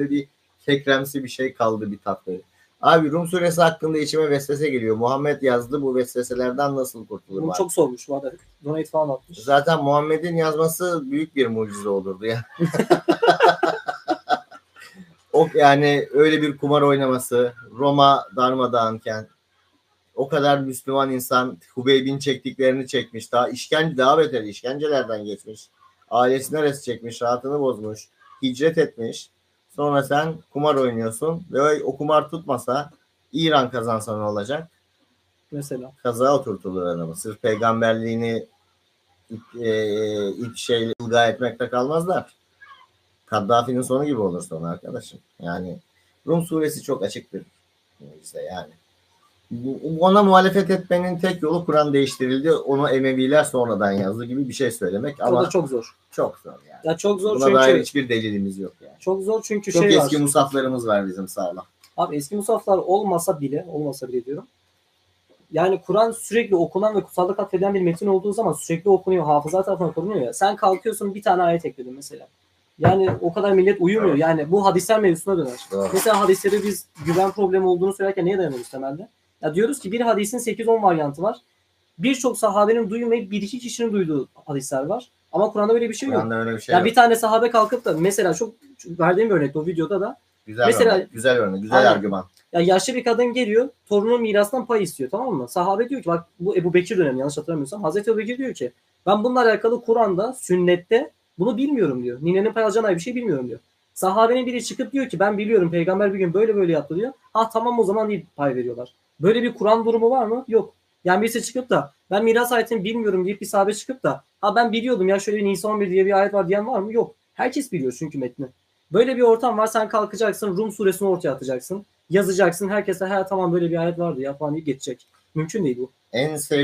bir kekremsi bir şey kaldı bir tat böyle. Abi Rum suresi hakkında içime vesvese geliyor. Muhammed yazdı bu vesveselerden nasıl kurtulur? Bunu çok sormuş bu arada. Donate falan atmış. Zaten Muhammed'in yazması büyük bir mucize olurdu ya. o yani öyle bir kumar oynaması, Roma darmadağınken o kadar Müslüman insan Hubeyb'in çektiklerini çekmiş. Daha işkence daha beter işkencelerden geçmiş. Ailesine res çekmiş, rahatını bozmuş, hicret etmiş. Sonra sen kumar oynuyorsun ve o kumar tutmasa İran kazansa ne olacak? Mesela. kaza oturtulur adamı. Sırf peygamberliğini ilk, e, ilk şey ilga etmekte kalmazlar. Kaddafi'nin sonu gibi olur sonu arkadaşım. Yani Rum suresi çok açık bir mucize yani. Ona muhalefet etmenin tek yolu Kur'an değiştirildi. Onu Emeviler sonradan yazdı gibi bir şey söylemek O ama da çok zor. çok zor yani. Ya çok zor Buna dair çünkü hiçbir delilimiz yok yani. çok zor çünkü Çok şey eski var. musaflarımız var bizim sağlam. Abi eski musaflar olmasa bile, olmasa bile diyorum. Yani Kur'an sürekli okunan ve kutsallık atfedilen bir metin olduğu zaman sürekli okunuyor, hafıza tarafından korunuyor ya. Sen kalkıyorsun bir tane ayet ekledin mesela. Yani o kadar millet uyumuyor. Evet. Yani bu hadisler mevzusuna döner. Doğru. Mesela hadisleri biz güven problemi olduğunu söylerken neye dayanıyoruz temelde? Ya diyoruz ki bir hadisin 8-10 varyantı var. Birçok sahabenin duymayıp bir iki kişinin duyduğu hadisler var. Ama Kur'an'da böyle bir şey yok. Kur'an'da öyle bir şey ya yok. bir tane sahabe kalkıp da mesela çok verdiğim bir örnekte o videoda da Güzel mesela- örnek, güzel örnek, güzel Aynen. argüman. ya yaşlı bir kadın geliyor, torunun mirastan pay istiyor tamam mı? Sahabe diyor ki bak bu Ebu Bekir dönemi yanlış hatırlamıyorsam. Hazreti Ebu Bekir diyor ki ben bununla alakalı Kur'an'da, sünnette bunu bilmiyorum diyor. Ninenin pay alacağına bir şey bilmiyorum diyor. Sahabenin biri çıkıp diyor ki ben biliyorum peygamber bir gün böyle böyle yaptı diyor. Ha tamam o zaman deyip pay veriyorlar. Böyle bir Kur'an durumu var mı? Yok. Yani birisi çıkıp da ben miras ayetini bilmiyorum deyip bir sahabe çıkıp da ha ben biliyordum ya şöyle bir Nisa 11 diye bir ayet var diyen var mı? Yok. Herkes biliyor çünkü metni. Böyle bir ortam var sen kalkacaksın Rum suresini ortaya atacaksın yazacaksın. Herkese ha tamam böyle bir ayet vardı ya falan deyip geçecek. Mümkün değil bu. En sevdiğim